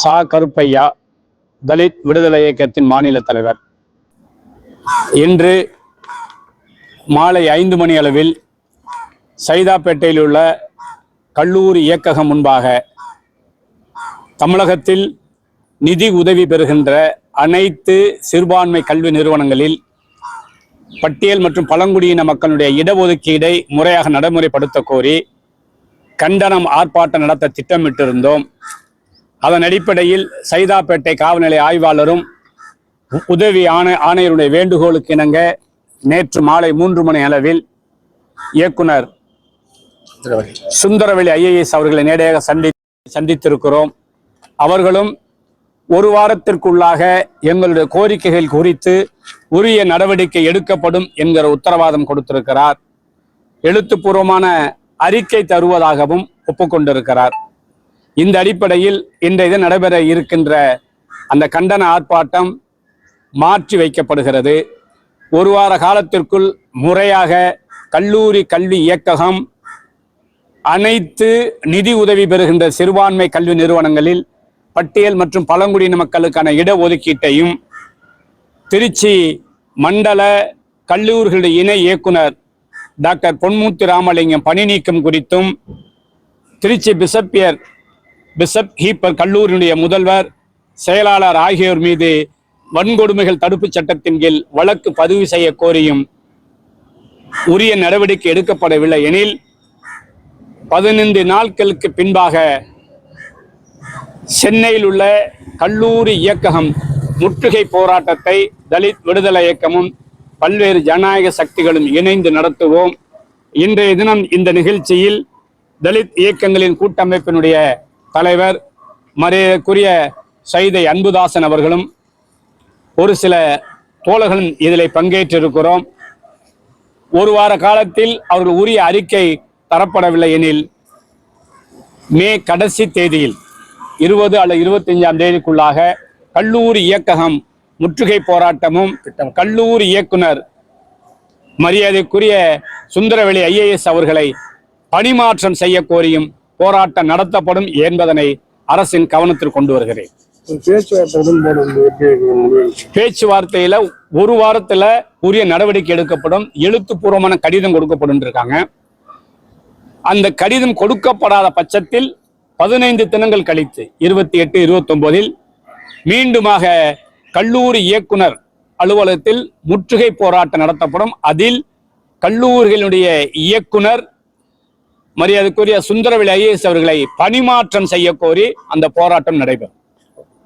சா கருப்பையா தலித் விடுதலை இயக்கத்தின் மாநில தலைவர். இன்று மாலை ஐந்து மணி அளவில் சைதாப்பேட்டையில் உள்ள கல்லூரி இயக்ககம் முன்பாக தமிழகத்தில் நிதி உதவி பெறுகின்ற அனைத்து சிறுபான்மை கல்வி நிறுவனங்களில் பட்டியல் மற்றும் பழங்குடியின மக்களுடைய இடஒதுக்கீடை முறையாக நடைமுறைப்படுத்த கோரி கண்டனம் ஆர்ப்பாட்டம் நடத்த திட்டமிட்டிருந்தோம். அதன் அடிப்படையில் சைதாப்பேட்டை காவல்நிலை ஆய்வாளரும் உதவி ஆணை ஆணையருடைய வேண்டுகோளுக்கு இணங்க நேற்று மாலை மூன்று மணி அளவில் இயக்குனர் சுந்தரவெளி ஐஏஎஸ் அவர்களை நேரடியாக சந்தி சந்தித்திருக்கிறோம். அவர்களும் ஒரு வாரத்திற்குள்ளாக எங்களுடைய கோரிக்கைகள் குறித்து உரிய நடவடிக்கை எடுக்கப்படும் என்கிற உத்தரவாதம் கொடுத்திருக்கிறார். எழுத்துப்பூர்வமான அறிக்கை தருவதாகவும் ஒப்புக்கொண்டிருக்கிறார். இந்த அடிப்படையில் இன்றைய தினம் நடைபெற இருக்கின்ற அந்த கண்டன ஆர்ப்பாட்டம் மாற்றி வைக்கப்படுகிறது. ஒரு வார காலத்திற்குள் முறையாக கல்லூரி கல்வி இயக்ககம் அனைத்து நிதி உதவி பெறுகின்ற சிறுபான்மை கல்வி நிறுவனங்களில் பட்டியல் மற்றும் பழங்குடியின மக்களுக்கான இடஒதுக்கீட்டையும் திருச்சி மண்டல கல்லூரிகளுடைய இணை இயக்குனர் டாக்டர் பொன்மூர்த்தி ராமலிங்கம் பணி நீக்கம் குறித்தும் திருச்சி பிசப்பியர் பிஷப் ஹீப்பர் கல்லூரியினுடைய முதல்வர் செயலாளர் ஆகியோர் மீது வன்கொடுமைகள் தடுப்புச் சட்டத்தின் கீழ் வழக்கு பதிவு செய்ய கோரியும் உரிய நடவடிக்கை எடுக்கப்படவில்லை எனில் பதினைந்து நாட்களுக்கு பின்பாக சென்னையில் உள்ள கல்லூரி இயக்ககம் முற்றுகை போராட்டத்தை தலித் விடுதலை இயக்கமும் பல்வேறு ஜனநாயக சக்திகளும் இணைந்து நடத்துவோம். இன்றைய தினம் இந்த நிகழ்ச்சியில் தலித் இயக்கங்களின் கூட்டமைப்பினுடைய தலைவர் மரியாதைக்குரிய சைதை அன்புதாசன் அவர்களும் ஒரு சில தோழர்களும் இதில் பங்கேற்றிருக்கிறோம். ஒரு வார காலத்தில் அவர்கள் உரிய அறிக்கை தரப்படவில்லை எனில் மே கடைசி தேதியில் இருபது அல்லது இருபத்தஞ்சாம் தேதிக்குள்ளாக கல்லூரி இயக்ககம் முற்றுகை போராட்டமும் கல்லூரி இயக்குனர் மரியாதைக்குரிய சுந்தரவெளி ஐஏஎஸ் அவர்களை பணிமாற்றம் செய்ய கோரியும் போராட்டம் நடத்தப்படும் என்பதனை அரசின் கவனத்தில் கொண்டு வருகிறேன். பேச்சுவார்த்தையில ஒரு வாரத்துல உரிய நடவடிக்கை எடுக்கப்படும் எழுத்துப்பூர்வமான கடிதம் கொடுக்கப்படும் இருக்காங்க. அந்த கடிதம் கொடுக்கப்படாத பட்சத்தில் பதினைந்து தினங்கள் கழித்து இருபத்தி எட்டு இருபத்தி ஒன்பதில் மீண்டுமாக கல்லூரி இயக்குனர் அலுவலகத்தில் முற்றுகை போராட்டம் நடத்தப்படும். அதில் கல்லூரிகளுடைய இயக்குனர் மரியாதைக்குரிய சுந்தரவெளி ஐஏஎஸ் அவர்களை பணிமாற்றம் செய்ய கோரி அந்த போராட்டம் நடைபெறும்.